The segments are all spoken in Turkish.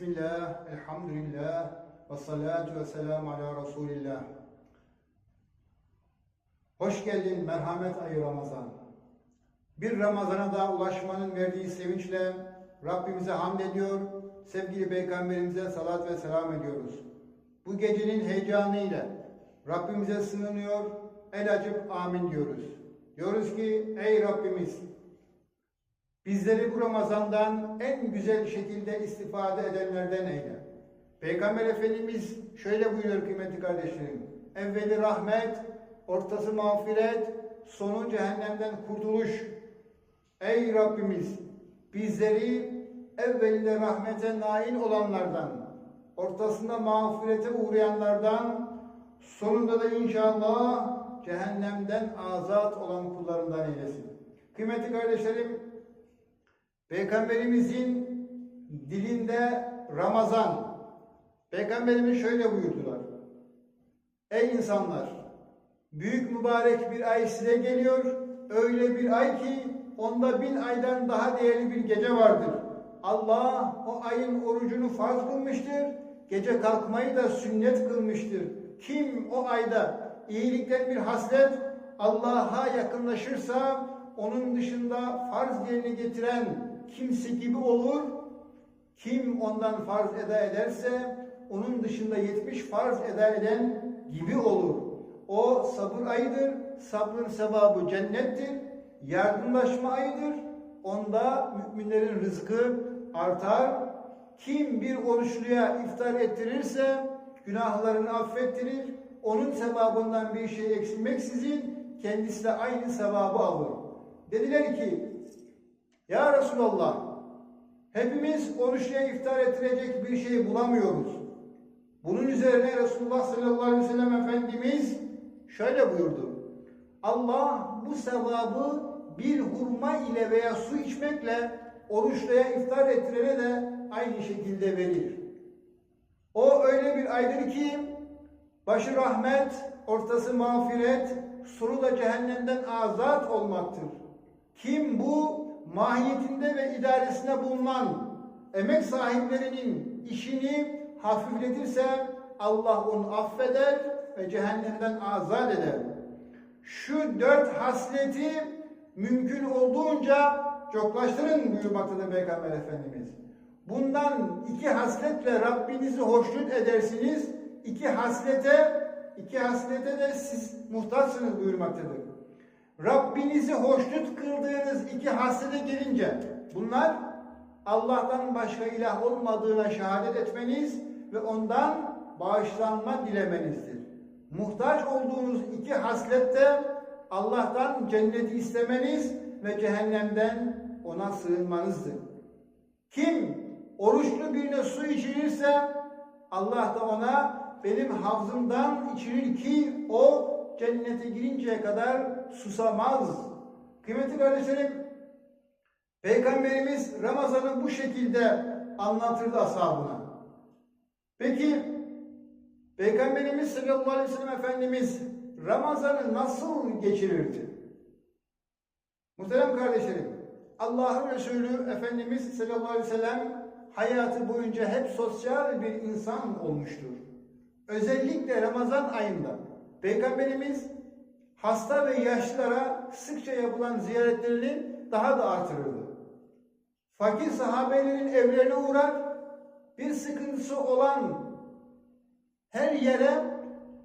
Bismillah, elhamdülillah, ve salatu ve selamu ala Resulillah. Hoş geldin merhamet ayı Ramazan. Bir Ramazan'a daha ulaşmanın verdiği sevinçle Rabbimize hamd ediyor, sevgili Peygamberimize salat ve selam ediyoruz. Bu gecenin heyecanıyla Rabbimize sığınıyor, el açıp amin diyoruz. Diyoruz ki ey Rabbimiz Bizleri bu Ramazan'dan en güzel şekilde istifade edenlerden eyle. Peygamber Efendimiz şöyle buyuruyor kıymetli kardeşlerim. Evveli rahmet, ortası mağfiret, sonu cehennemden kurtuluş. Ey Rabbimiz bizleri evvelinde rahmete nail olanlardan, ortasında mağfirete uğrayanlardan, sonunda da inşallah cehennemden azat olan kullarından eylesin. Kıymetli kardeşlerim, Peygamberimizin dilinde Ramazan. Peygamberimiz şöyle buyurdular. Ey insanlar! Büyük mübarek bir ay size geliyor. Öyle bir ay ki onda bin aydan daha değerli bir gece vardır. Allah o ayın orucunu farz kılmıştır. Gece kalkmayı da sünnet kılmıştır. Kim o ayda iyilikten bir haslet Allah'a yakınlaşırsa onun dışında farz yerini getiren kimse gibi olur. Kim ondan farz eda ederse onun dışında 70 farz eda eden gibi olur. O sabır ayıdır. Sabrın sevabı cennettir. Yardımlaşma ayıdır. Onda müminlerin rızkı artar. Kim bir oruçluya iftar ettirirse günahlarını affettirir. Onun sevabından bir şey eksilmeksizin kendisi de aynı sevabı alır. Dediler ki ya Resulallah hepimiz oruçluya iftar ettirecek bir şey bulamıyoruz. Bunun üzerine Resulullah sallallahu aleyhi ve sellem Efendimiz şöyle buyurdu. Allah bu sevabı bir hurma ile veya su içmekle oruçluya iftar ettirene de aynı şekilde verir. O öyle bir aydır ki başı rahmet, ortası mağfiret, sonu da cehennemden azat olmaktır. Kim bu mahiyetinde ve idaresinde bulunan emek sahiplerinin işini hafifletirse Allah onu affeder ve cehennemden azat eder. Şu dört hasleti mümkün olduğunca çoklaştırın buyurmaktadır Peygamber Efendimiz. Bundan iki hasletle Rabbinizi hoşnut edersiniz. İki haslete, iki haslete de siz muhtaçsınız buyurmaktadır. Rabbinizi hoşnut kıldığınız iki haslete gelince bunlar Allah'tan başka ilah olmadığına şehadet etmeniz ve ondan bağışlanma dilemenizdir. Muhtaç olduğunuz iki haslette Allah'tan cenneti istemeniz ve cehennemden ona sığınmanızdır. Kim oruçlu birine su içirirse Allah da ona benim havzımdan içirir ki o cennete girinceye kadar susamaz. Kıymetli kardeşlerim, Peygamberimiz Ramazan'ı bu şekilde anlatırdı ashabına. Peki, Peygamberimiz sallallahu aleyhi ve sellem Efendimiz Ramazan'ı nasıl geçirirdi? Muhterem kardeşlerim, Allah'ın Resulü Efendimiz sallallahu aleyhi ve sellem hayatı boyunca hep sosyal bir insan olmuştur. Özellikle Ramazan ayında Peygamberimiz hasta ve yaşlılara sıkça yapılan ziyaretlerini daha da artırırdı. Fakir sahabelerin evlerine uğrar, bir sıkıntısı olan her yere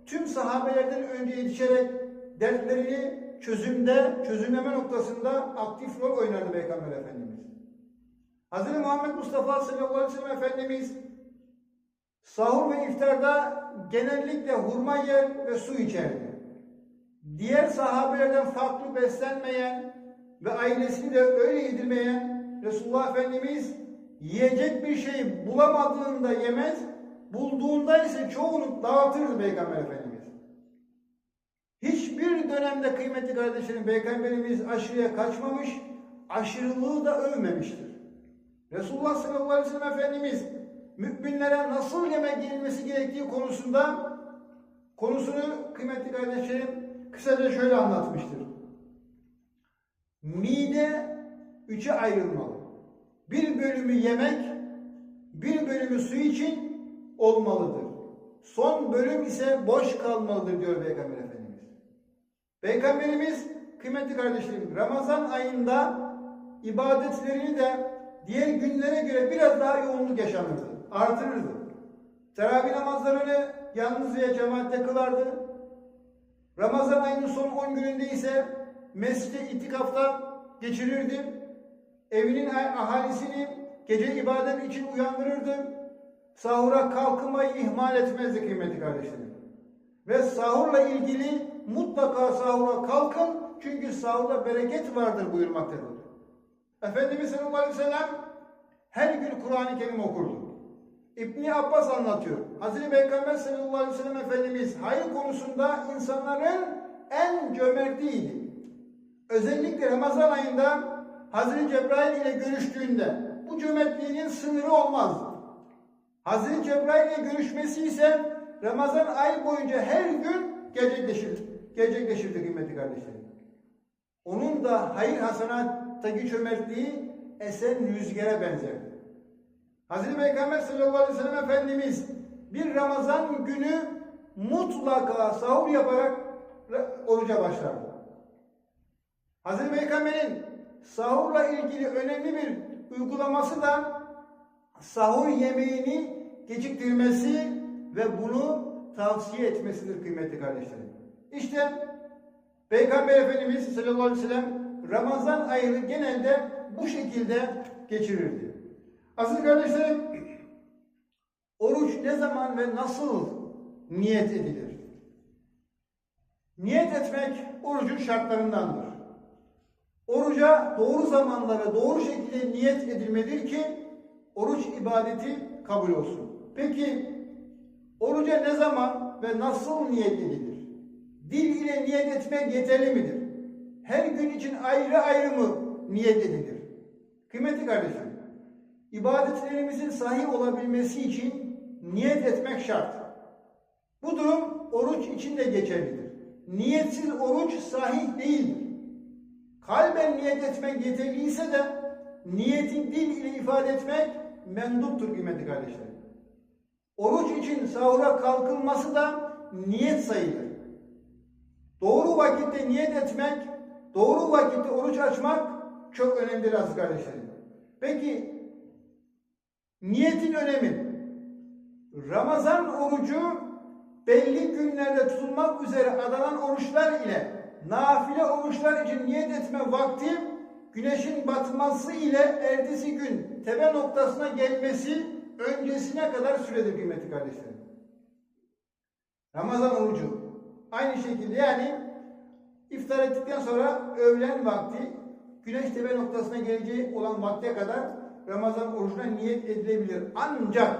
tüm sahabelerden önce yetişerek dertlerini çözümde, çözümleme noktasında aktif rol oynardı Peygamber Efendimiz. Hz. Muhammed Mustafa sallallahu aleyhi ve sellem Efendimiz sahur ve iftarda genellikle hurma yer ve su içerdi. Diğer sahabelerden farklı beslenmeyen ve ailesini de öyle yedirmeyen Resulullah Efendimiz yiyecek bir şey bulamadığında yemez, bulduğunda ise çoğunu dağıtırdı Peygamber Efendimiz. Hiçbir dönemde kıymetli kardeşlerim Peygamberimiz aşırıya kaçmamış, aşırılığı da övmemiştir. Resulullah sallallahu aleyhi ve sellem Efendimiz müminlere nasıl yemek yenilmesi gerektiği konusunda konusunu kıymetli kardeşlerim kısaca şöyle anlatmıştır. Mide üçe ayrılmalı. Bir bölümü yemek, bir bölümü su için olmalıdır. Son bölüm ise boş kalmalıdır diyor Peygamber Efendimiz. Peygamberimiz kıymetli kardeşlerim Ramazan ayında ibadetlerini de diğer günlere göre biraz daha yoğunluk yaşanırdı, artırırdı. Teravih namazlarını yalnız veya cemaatle kılardı. Ramazan ayının son 10 gününde ise mescide itikafta geçirirdi. Evinin ahalisini gece ibadet için uyandırırdı. Sahura kalkmayı ihmal etmezdi kıymetli kardeşlerim. Ve sahurla ilgili mutlaka sahura kalkın çünkü sahurda bereket vardır buyurmaktadır. Efendimiz sallallahu aleyhi ve sellem her gün Kur'an-ı Kerim okurdu. İbni Abbas anlatıyor. Hazreti Peygamber sallallahu aleyhi ve sellem Efendimiz hayır konusunda insanların en cömertiydi. Özellikle Ramazan ayında Hazreti Cebrail ile görüştüğünde bu cömertliğinin sınırı olmazdı. Hazreti Cebrail ile görüşmesi ise Ramazan ay boyunca her gün gerçekleşir, gerçekleşirdi kıymetli kardeşlerim. Onun da hayır hasanattaki cömertliği esen rüzgara benzerdi. Hazreti Peygamber sallallahu aleyhi ve sellem Efendimiz bir Ramazan günü mutlaka sahur yaparak oruca başlardı. Hazreti Peygamber'in sahurla ilgili önemli bir uygulaması da sahur yemeğini geciktirmesi ve bunu tavsiye etmesidir kıymetli kardeşlerim. İşte Peygamber Efendimiz sallallahu aleyhi ve sellem Ramazan ayını genelde bu şekilde geçirirdi. Aziz kardeşlerim, oruç ne zaman ve nasıl niyet edilir? Niyet etmek orucun şartlarındandır. Oruca doğru zamanda ve doğru şekilde niyet edilmelidir ki oruç ibadeti kabul olsun. Peki oruca ne zaman ve nasıl niyet edilir? Dil ile niyet etmek yeterli midir? Her gün için ayrı ayrı mı niyet edilir? Kıymetli kardeşlerim, ibadetlerimizin sahih olabilmesi için niyet etmek şart. Bu durum oruç için de geçerlidir. Niyetsiz oruç sahih değildir. Kalben niyet etmek yeterliyse de niyeti dil ile ifade etmek menduptur kıymetli kardeşlerim. Oruç için sahura kalkılması da niyet sayılır. Doğru vakitte niyet etmek, doğru vakitte oruç açmak çok önemlidir aziz kardeşlerim. Peki niyetin önemi. Ramazan orucu belli günlerde tutulmak üzere adanan oruçlar ile nafile oruçlar için niyet etme vakti güneşin batması ile ertesi gün tepe noktasına gelmesi öncesine kadar süredir kıymetli kardeşlerim. Ramazan orucu aynı şekilde yani iftar ettikten sonra öğlen vakti güneş tepe noktasına geleceği olan vakte kadar Ramazan orucuna niyet edilebilir. Ancak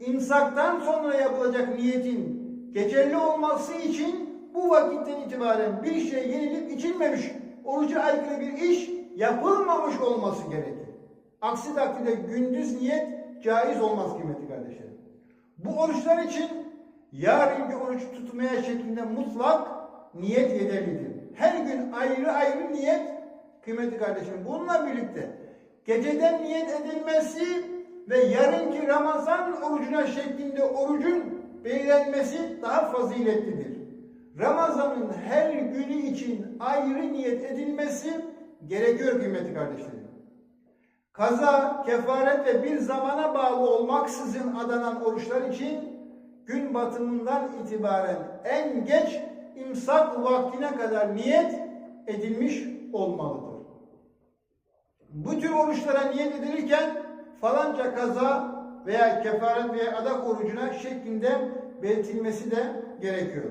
imsaktan sonra yapılacak niyetin geçerli olması için bu vakitten itibaren bir şey yenilip içilmemiş, oruca aykırı bir iş yapılmamış olması gerekir. Aksi takdirde gündüz niyet caiz olmaz kıymetli kardeşlerim. Bu oruçlar için yarınki oruç tutmaya şeklinde mutlak niyet yeterlidir. Her gün ayrı ayrı niyet kıymetli kardeşlerim. Bununla birlikte geceden niyet edilmesi ve yarınki Ramazan orucuna şeklinde orucun belirlenmesi daha faziletlidir. Ramazan'ın her günü için ayrı niyet edilmesi gerekiyor kıymetli kardeşlerim. Kaza, kefaret ve bir zamana bağlı olmaksızın adanan oruçlar için gün batımından itibaren en geç imsak vaktine kadar niyet edilmiş olmalıdır. Bu tür oruçlara niyet edilirken falanca kaza veya kefaret veya adak orucuna şeklinde belirtilmesi de gerekiyor.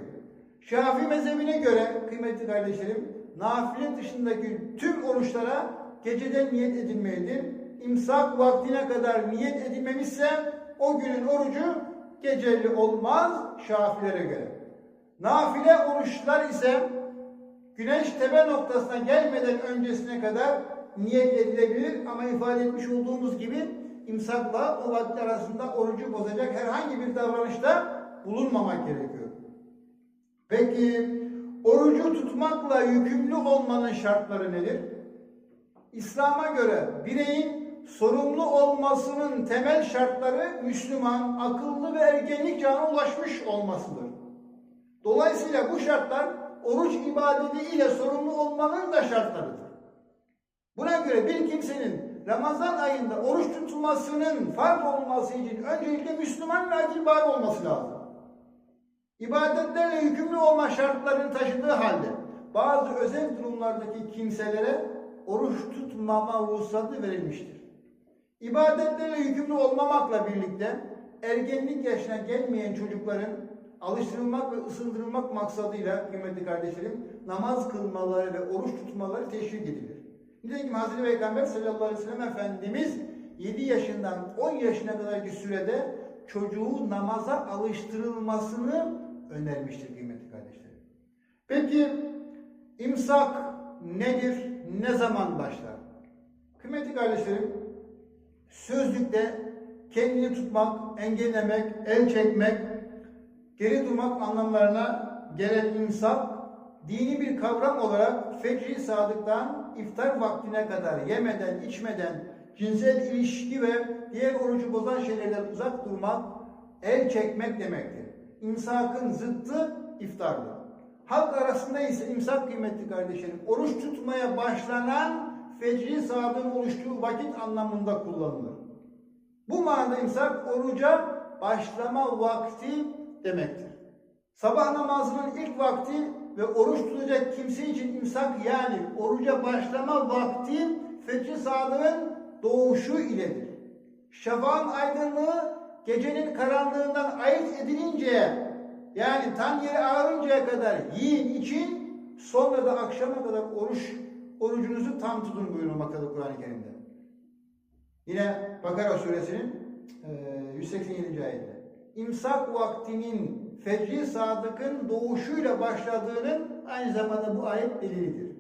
Şafii mezhebine göre kıymetli kardeşlerim nafile dışındaki tüm oruçlara geceden niyet edilmelidir. İmsak vaktine kadar niyet edilmemişse o günün orucu geceli olmaz Şafilere göre. Nafile oruçlar ise güneş tepe noktasına gelmeden öncesine kadar niyet edilebilir ama ifade etmiş olduğumuz gibi imsakla o vakit arasında orucu bozacak herhangi bir davranışta bulunmamak gerekiyor. Peki orucu tutmakla yükümlü olmanın şartları nedir? İslam'a göre bireyin sorumlu olmasının temel şartları Müslüman, akıllı ve ergenlik çağına ulaşmış olmasıdır. Dolayısıyla bu şartlar oruç ibadeti ile sorumlu olmanın da şartlarıdır. Buna göre bir kimsenin Ramazan ayında oruç tutulmasının farz olması için öncelikle Müslüman ve akilbar olması lazım. İbadetlerle yükümlü olma şartlarını taşıdığı halde bazı özel durumlardaki kimselere oruç tutmama ruhsatı verilmiştir. İbadetlerle yükümlü olmamakla birlikte ergenlik yaşına gelmeyen çocukların alıştırılmak ve ısındırılmak maksadıyla kıymetli kardeşlerim namaz kılmaları ve oruç tutmaları teşvik edilir. Nitekim Hazreti Peygamber sallallahu aleyhi ve sellem Efendimiz 7 yaşından 10 yaşına kadarki sürede çocuğu namaza alıştırılmasını önermiştir kıymetli kardeşlerim. Peki imsak nedir? Ne zaman başlar? Kıymetli kardeşlerim, sözlükte kendini tutmak, engellemek, el çekmek, geri durmak anlamlarına gelen imsak, dini bir kavram olarak fecri sadıktan iftar vaktine kadar yemeden, içmeden, cinsel ilişki ve diğer orucu bozan şeylerden uzak durmak, el çekmek demektir. İmsakın zıttı iftardır. Halk arasında ise imsak kıymetli kardeşlerim, oruç tutmaya başlanan fecri saadın oluştuğu vakit anlamında kullanılır. Bu manada imsak oruca başlama vakti demektir. Sabah namazının ilk vakti ve oruç tutacak kimse için imsak yani oruca başlama vakti fecri sadığın doğuşu iledir. Şafağın aydınlığı gecenin karanlığından ayırt edilinceye yani tan yeri ağarıncaya kadar yiyin için sonra da akşama kadar oruç orucunuzu tam tutun buyurulmaktadır Kur'an-ı Kerim'de. Yine Bakara suresinin e, 187. ayette. İmsak vaktinin fecri sadıkın doğuşuyla başladığının aynı zamanda bu ayet delilidir.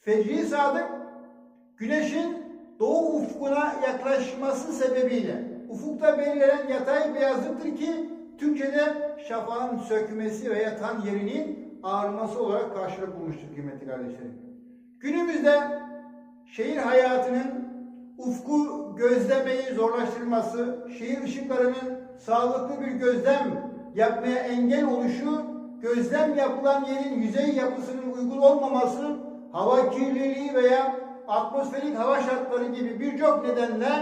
Fecri sadık güneşin doğu ufkuna yaklaşması sebebiyle ufukta belirlenen yatay beyazlıktır ki Türkçe'de şafağın sökmesi ve yatan yerinin ağarması olarak karşılık bulmuştur kıymetli kardeşlerim. Günümüzde şehir hayatının ufku gözlemeyi zorlaştırması, şehir ışıklarının sağlıklı bir gözlem yapmaya engel oluşu, gözlem yapılan yerin yüzey yapısının uygun olmaması, hava kirliliği veya atmosferik hava şartları gibi birçok nedenle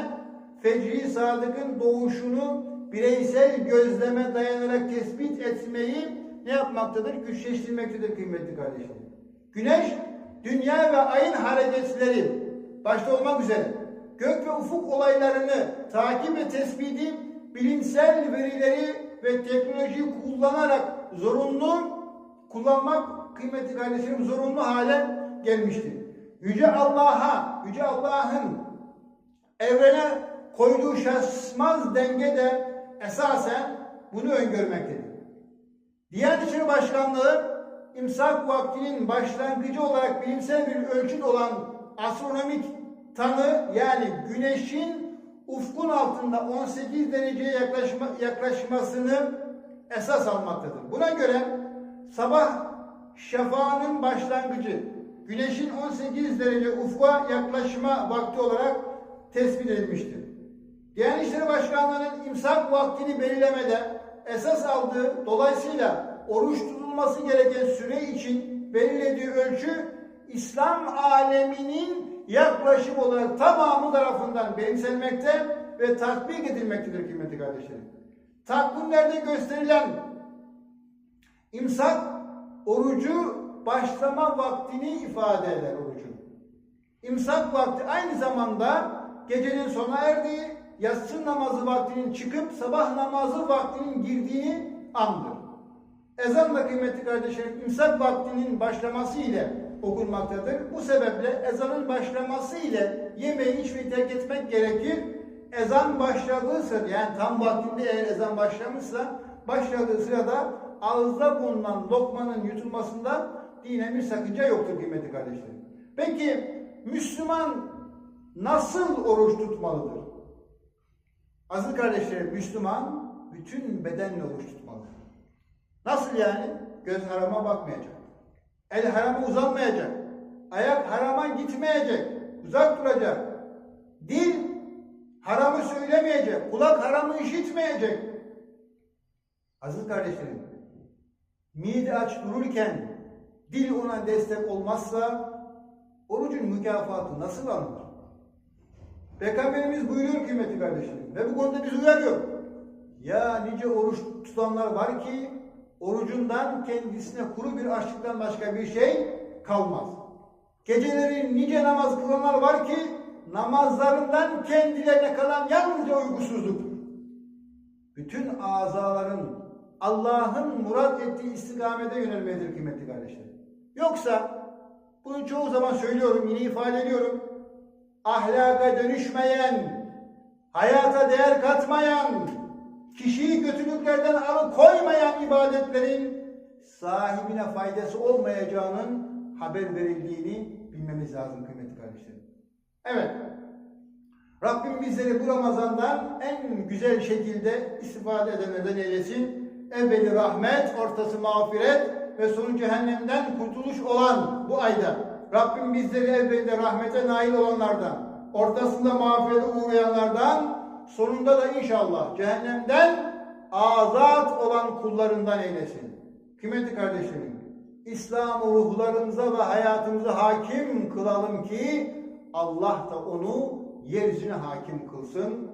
fecri sadıkın doğuşunu bireysel gözleme dayanarak tespit etmeyi ne yapmaktadır? Güçleştirmektedir kıymetli kardeşlerim. Güneş, dünya ve ayın hareketleri başta olmak üzere gök ve ufuk olaylarını takip ve tespiti bilimsel verileri ve teknolojiyi kullanarak zorunlu kullanmak kıymetli kardeşlerim zorunlu hale gelmiştir. Yüce Allah'a, Yüce Allah'ın evrene koyduğu şaşmaz denge de esasen bunu öngörmektedir. Diyanet İşleri Başkanlığı imsak vaktinin başlangıcı olarak bilimsel bir ölçüt olan astronomik tanı yani güneşin ufkun altında 18 dereceye yaklaşma, yaklaşmasını esas almaktadır. Buna göre sabah şafağının başlangıcı güneşin 18 derece ufka yaklaşma vakti olarak tespit edilmiştir. Diyanet İşleri Başkanlığı'nın imsak vaktini belirlemede esas aldığı dolayısıyla oruç tutulması gereken süre için belirlediği ölçü İslam aleminin yaklaşım olarak tamamı tarafından benimsenmekte ve tatbik edilmektedir kıymetli kardeşlerim. Takvimlerde gösterilen imsak orucu başlama vaktini ifade eder orucun. İmsak vakti aynı zamanda gecenin sona erdiği, yatsı namazı vaktinin çıkıp sabah namazı vaktinin girdiğini andır. Ezan da kıymetli kardeşlerim imsak vaktinin başlaması ile okunmaktadır. Bu sebeple ezanın başlaması ile yemeği içmeyi terk etmek gerekir. Ezan başladığı yani tam vaktinde eğer ezan başlamışsa başladığı sırada ağızda bulunan lokmanın yutulmasında dine bir sakınca yoktur kıymetli kardeşlerim. Peki Müslüman nasıl oruç tutmalıdır? Aziz kardeşlerim Müslüman bütün bedenle oruç tutmalıdır. Nasıl yani? Göz harama bakmayacak. El harama uzanmayacak. Ayak harama gitmeyecek. Uzak duracak. Dil Haramı söylemeyecek. Kulak haramı işitmeyecek. Aziz kardeşlerim, mide aç dururken dil ona destek olmazsa orucun mükafatı nasıl alınır? Peygamberimiz buyuruyor kıymetli kardeşlerim ve bu konuda bizi uyarıyor. Ya nice oruç tutanlar var ki orucundan kendisine kuru bir açlıktan başka bir şey kalmaz. Geceleri nice namaz kılanlar var ki namazlarından kendilerine kalan yalnızca uygusuzluktur. Bütün azaların Allah'ın murat ettiği istikamete yönelmedir kıymetli kardeşlerim. Yoksa bunu çoğu zaman söylüyorum, yine ifade ediyorum. Ahlaka dönüşmeyen, hayata değer katmayan, kişiyi kötülüklerden alıkoymayan ibadetlerin sahibine faydası olmayacağının haber verildiğini bilmemiz lazım kıymetli kardeşlerim. Evet. Rabbim bizleri bu Ramazan'dan en güzel şekilde istifade edenlerden eylesin. Evveli rahmet, ortası mağfiret ve sonu cehennemden kurtuluş olan bu ayda Rabbim bizleri evvelinde rahmete nail olanlardan, ortasında mağfirete uğrayanlardan, sonunda da inşallah cehennemden azat olan kullarından eylesin. Kıymetli kardeşlerim, İslam ruhlarımıza ve hayatımıza hakim kılalım ki Allah da onu yeryüzüne hakim kılsın.